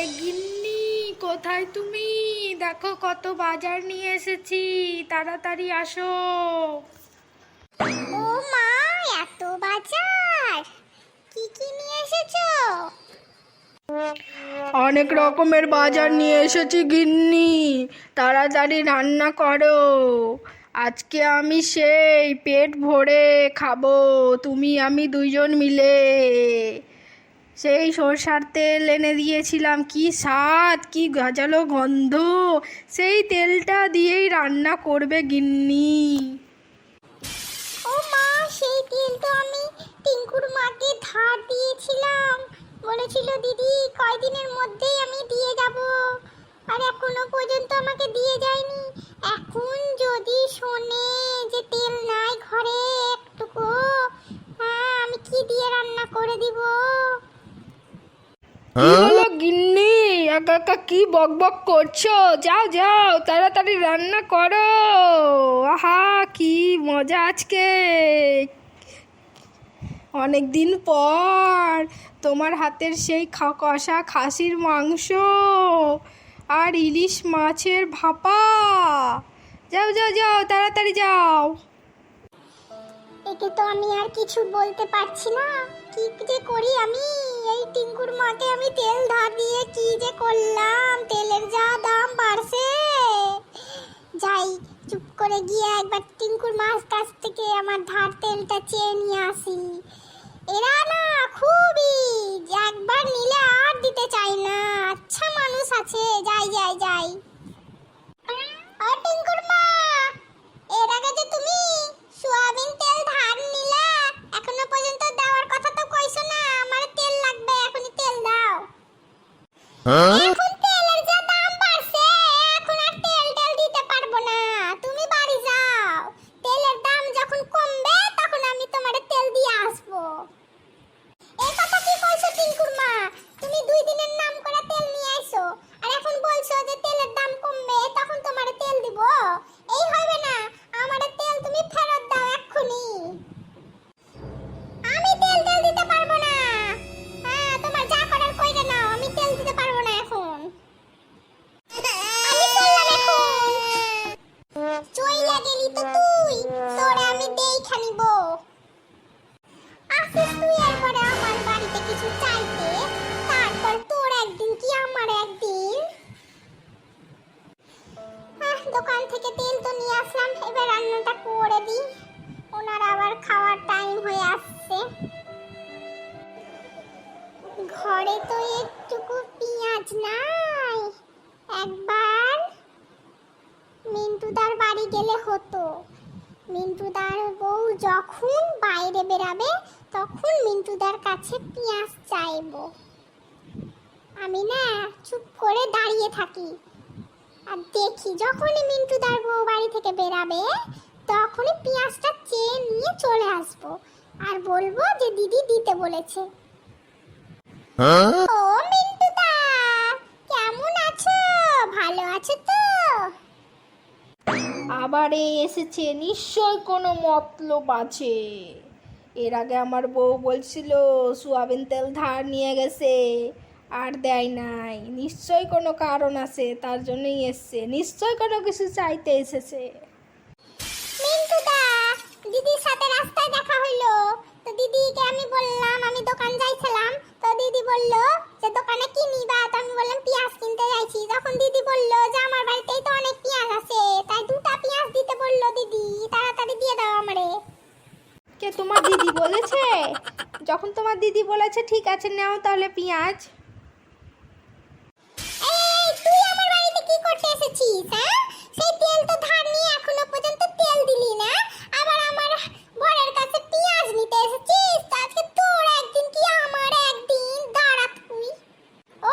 এ গিন্নি কোথায় তুমি? দেখো কত বাজার নিয়ে এসেছি। তাড়াতাড়ি আসো। ও মা এত বাজার? কি কি নিয়ে এসেছ? অনেক রকমের বাজার নিয়ে এসেছি গিন্নি। তাড়াতাড়ি রান্না করো। আজকে আমি সেই পেট ভরে খাব। তুমি আমি দুইজন মিলে। সেই সরষার তেল এনে দিয়েছিলাম। কি স্বাদ, কি গাজালো গন্ধ। সেই তেলটা দিয়েই রান্না করবে গিন্নি। ও মা, সেই তেল আমি টিঙ্কুর মাকে ধার দিয়েছিলাম। বলেছিল, দিদি, কয়দিনের মধ্যেই আমি দিয়ে যাব। আর এখনও পর্যন্ত আমাকে দিয়ে যায়নি। এখন যদি শোনে যে তেল নাই ঘরে একটুকু হ্যাঁ আমি কি দিয়ে রান্না করে দিব? হলো গিন্নি? একা একা কি বক বক করছ? যাও যাও তাড়াতাড়ি রান্না করো। আহা কি মজা আজকে। অনেক দিন পর তোমার হাতের সেই কষা খাসির মাংস আর ইলিশ মাছের ভাপা। যাও যাও যাও তাড়াতাড়ি যাও। একে তো আমি আর কিছু বলতে পারছি না। কি যে করি আমি? এই টিঙ্কুর মাকে আমি তেল ধার দিয়ে কি যে করলাম? তেলের যা দাম বাড়ছে। যাই, চুপ করে গিয়ে একবার টিঙ্কুর মাছ কাছ থেকে আমার ধার তেলটা চেয়ে নিয়ে আসি। এরা না খুবই যে একবার নিলে আর দিতে চায় না আচ্ছা মানুষ আছে যাই যাই যাই আর টিঙ্কুর মা এর আগে যে তুমি সোয়াবিন তেল ধার নিলা এখনও পর্যন্ত দেওয়ার কথা তো কইছো না আমার তেল লাগবে এখনই তেল দাও এখন তেলের কিছু চাইতে, তারপর তোর একদিন কি আমার একদিন? দোকান থেকে তেল তো নিয়ে আসলাম, এবার রান্নাটা করে দিই। ওনার আবার খাওয়ার টাইম হয়ে আসছে। ঘরে তো একটুকু পেঁয়াজ নাই। একবার মিন্টুদার বাড়ি গেলে হতো। মিন্টুদার বউ যখন বাইরে বেরাবে তখন মিন্টুদার কাছে পেঁয়াজ চাইব। আমি না চুপ করে দাঁড়িয়ে থাকি। আর দেখি যখনই মিন্টুদার বউ বাড়ি থেকে বেরাবে তখনই পেঁয়াজটা চেয়ে নিয়ে চলে আসব। আর বলব যে দিদি দিতে বলেছে। ও মিন্টুদা কেমন আছো? ভালো আছো তো? আবার এসেছে নিশ্চয় কোনো মতলব আছে। এর আগে আমার বউ বলছিল, সোয়াবিন তেল ধার নিয়ে গেছে। আর দেয় নাই। নিশ্চয় কোনো কারণ আছে, তার জন্যই এসছে। নিশ্চয় কোনো কিছু চাইতে এসেছে। দিদির সাথে রাস্তায় দেখা হইল তো দিদিকে আমি বললাম আমি দোকান যাইছিলাম তো দিদি বলল যে দোকানে কি নিবা তো আমি বললাম পেঁয়াজ কিনতে যাইছি তখন দিদি বলল যে আমার বাড়িতেই তো অনেক পেঁয়াজ আছে তাই দুটা পেঁয়াজ দিতে বলল দিদি তাড়াতাড়ি দিয়ে দাও আমারে কে তোমার দিদি বলেছে? যখন তোমার দিদি বলেছে ঠিক আছে নাও তাহলে পেঁয়াজ। এই তুই আমার বাড়িতে কি করতে এসেছিস হ্যাঁ? সেই তেল তো ধার নিয়ে এখনও পর্যন্ত তেল দিলি না। আবার আমার বরের কাছে পেঁয়াজ নিতে এসেছিস? আজকে তোর একদিন কি আমার একদিন? দাঁড়া তুই। ও